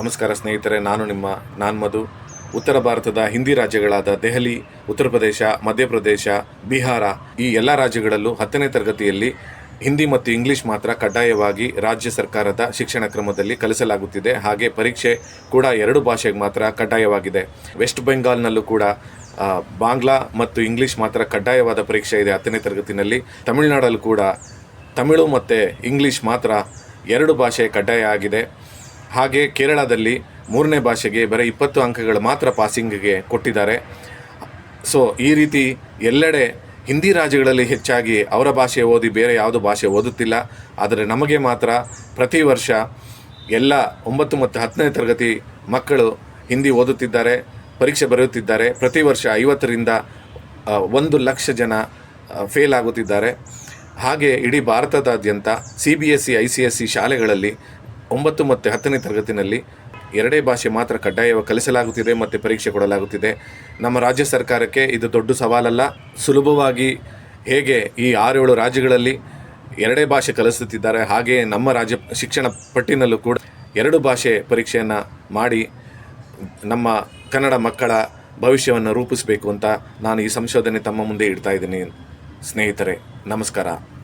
ನಮಸ್ಕಾರ ಸ್ನೇಹಿತರೆ, ನಾನು ನಿಮ್ಮ ನಾನ್ ಮಧು ಉತ್ತರ ಭಾರತದ ಹಿಂದಿ ರಾಜ್ಯಗಳಾದ ದೆಹಲಿ, ಉತ್ತರ ಪ್ರದೇಶ ಮಧ್ಯಪ್ರದೇಶ ಬಿಹಾರ ಈ ಎಲ್ಲ ರಾಜ್ಯಗಳಲ್ಲೂ ಹತ್ತನೇ ತರಗತಿಯಲ್ಲಿ ಹಿಂದಿ ಮತ್ತು ಇಂಗ್ಲಿಷ್ ಮಾತ್ರ ಕಡ್ಡಾಯವಾಗಿ ರಾಜ್ಯ ಸರ್ಕಾರದ ಶಿಕ್ಷಣ ಕ್ರಮದಲ್ಲಿ ಕಲಿಸಲಾಗುತ್ತಿದೆ. ಹಾಗೆ ಪರೀಕ್ಷೆ ಕೂಡ ಎರಡು ಭಾಷೆಗೆ ಮಾತ್ರ ಕಡ್ಡಾಯವಾಗಿದೆ. ವೆಸ್ಟ್ ಬೆಂಗಾಲ್ನಲ್ಲೂ ಕೂಡ ಬಾಂಗ್ಲಾ ಮತ್ತು ಇಂಗ್ಲಿಷ್ ಮಾತ್ರ ಕಡ್ಡಾಯವಾದ ಪರೀಕ್ಷೆ ಇದೆ ಹತ್ತನೇ ತರಗತಿನಲ್ಲಿ. ತಮಿಳುನಾಡಲ್ಲೂ ಕೂಡ ತಮಿಳು ಮತ್ತು ಇಂಗ್ಲಿಷ್ ಮಾತ್ರ ಎರಡು ಭಾಷೆ ಕಡ್ಡಾಯ ಆಗಿದೆ. ಹಾಗೆ ಕೇರಳದಲ್ಲಿ ಮೂರನೇ ಭಾಷೆಗೆ ಬರೀ ಇಪ್ಪತ್ತು ಅಂಕಗಳು ಮಾತ್ರ ಪಾಸಿಂಗ್ಗೆ ಕೊಟ್ಟಿದ್ದಾರೆ. ಸೊ ಈ ರೀತಿ ಎಲ್ಲೆಡೆ ಹಿಂದಿ ರಾಜ್ಯಗಳಲ್ಲಿ ಹೆಚ್ಚಾಗಿ ಅವರ ಭಾಷೆ ಓದಿ ಬೇರೆ ಯಾವುದು ಭಾಷೆ ಓದುತ್ತಿಲ್ಲ. ಆದರೆ ನಮಗೆ ಮಾತ್ರ ಪ್ರತಿ ವರ್ಷ ಎಲ್ಲ ಒಂಬತ್ತು ಮತ್ತು ಹತ್ತನೇ ತರಗತಿ ಮಕ್ಕಳು ಹಿಂದಿ ಓದುತ್ತಿದ್ದಾರೆ, ಪರೀಕ್ಷೆ ಬರೆಯುತ್ತಿದ್ದಾರೆ. ಪ್ರತಿ ವರ್ಷ ಐವತ್ತರಿಂದ ಒಂದು ಲಕ್ಷ ಜನ ಫೇಲ್ ಆಗುತ್ತಿದ್ದಾರೆ. ಹಾಗೆ ಇಡೀ ಭಾರತದಾದ್ಯಂತ C B S C I C S C ಶಾಲೆಗಳಲ್ಲಿ ಒಂಬತ್ತು ಮತ್ತು ಹತ್ತನೇ ತರಗತಿನಲ್ಲಿ ಎರಡೇ ಭಾಷೆ ಮಾತ್ರ ಕಡ್ಡಾಯವಾಗಿ ಕಲಿಸಲಾಗುತ್ತಿದೆ ಮತ್ತು ಪರೀಕ್ಷೆ ಕೊಡಲಾಗುತ್ತಿದೆ. ನಮ್ಮ ರಾಜ್ಯ ಸರ್ಕಾರಕ್ಕೆ ಇದು ದೊಡ್ಡ ಸವಾಲಲ್ಲ. ಸುಲಭವಾಗಿ ಹೇಗೆ ಈ ಆರೇಳು ರಾಜ್ಯಗಳಲ್ಲಿ ಎರಡೇ ಭಾಷೆ ಕಲಿಸುತ್ತಿದ್ದಾರೆ ಹಾಗೆಯೇ ನಮ್ಮ ರಾಜ್ಯ ಶಿಕ್ಷಣ ಪಟ್ಟಿನಲ್ಲೂ ಕೂಡ ಎರಡು ಭಾಷೆ ಪರೀಕ್ಷೆಯನ್ನು ಮಾಡಿ ನಮ್ಮ ಕನ್ನಡ ಮಕ್ಕಳ ಭವಿಷ್ಯವನ್ನು ರೂಪಿಸಬೇಕು ಅಂತ ನಾನು ಈ ಸಂಶೋಧನೆ ತಮ್ಮ ಮುಂದೆ ಇಡ್ತಾ ಇದ್ದೀನಿ. ಸ್ನೇಹಿತರೆ, ನಮಸ್ಕಾರ.